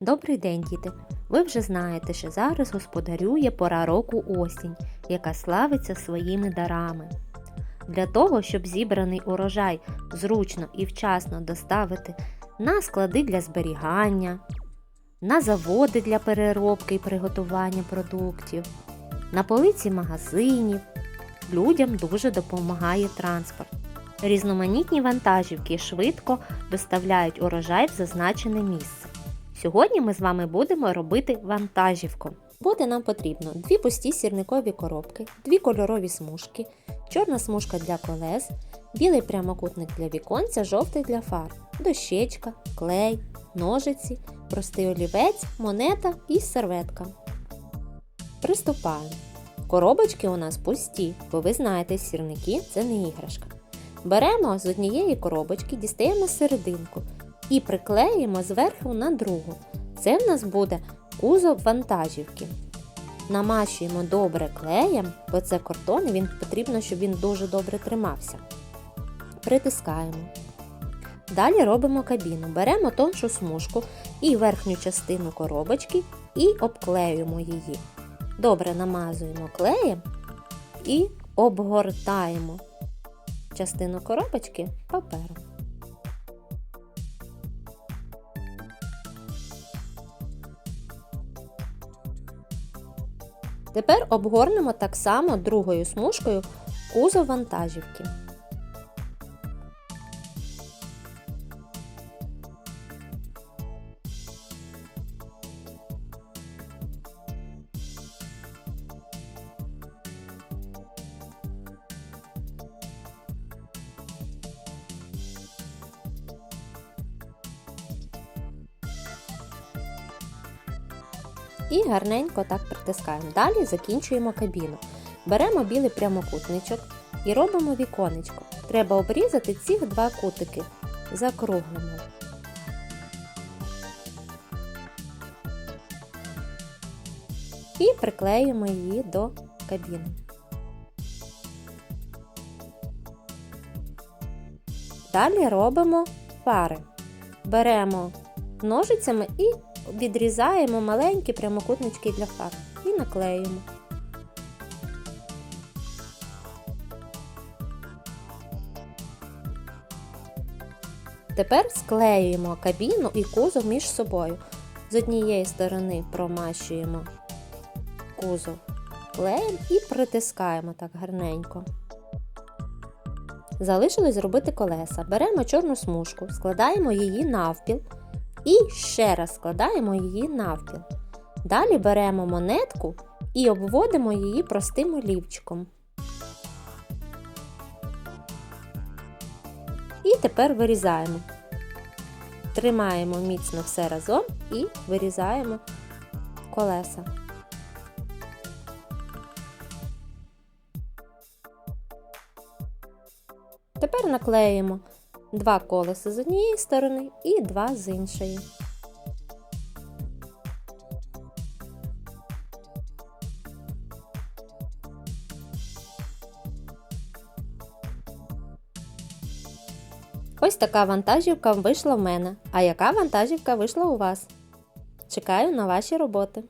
Добрий день, діти! Ви вже знаєте, що зараз господарює пора року осінь, яка славиться своїми дарами. Для того, щоб зібраний урожай зручно і вчасно доставити на склади для зберігання, на заводи для переробки і приготування продуктів, на полиці магазинів, людям дуже допомагає транспорт. Різноманітні вантажівки швидко доставляють урожай в зазначене місце. Сьогодні ми з вами будемо робити вантажівку. Буде нам потрібно дві пусті сірникові коробки, дві кольорові смужки, чорна смужка для колес, білий прямокутник для віконця, жовтий для фар, дощечка, клей, ножиці, простий олівець, монета і серветка. Приступаємо. Коробочки у нас пусті, бо ви знаєте, сірники це не іграшка. Беремо з однієї коробочки, дістаємо серединку і приклеїмо зверху на другу. Це в нас буде кузов вантажівки. Намащуємо добре клеєм, бо це картон і він потрібно, щоб він дуже добре тримався. Притискаємо. Далі робимо кабіну. Беремо тоншу смужку і верхню частину коробочки і обклеюємо її. Добре намазуємо клеєм і обгортаємо частину коробочки папером. Тепер обгорнемо так само другою смужкою кузов вантажівки. І гарненько так притискаємо. Далі закінчуємо кабіну. Беремо білий прямокутничок і робимо віконечко. Треба обрізати ці два кутики. Закруглимо. І приклеїмо її до кабіни. Далі робимо пари. Беремо ножицями і відрізаємо маленькі прямокутнички для фар і наклеюємо. Тепер склеюємо кабіну і кузов між собою. З однієї сторони промащуємо кузов клеєм і притискаємо так гарненько. Залишилось зробити колеса. Беремо чорну смужку, складаємо її навпіл і ще раз складаємо її навпіл. Далі беремо монетку і обводимо її простим олівчиком. І тепер вирізаємо. Тримаємо міцно все разом і вирізаємо колеса. Тепер наклеїмо два колеса з однієї сторони і два з іншої. Ось така вантажівка вийшла в мене. А яка вантажівка вийшла у вас? Чекаю на ваші роботи.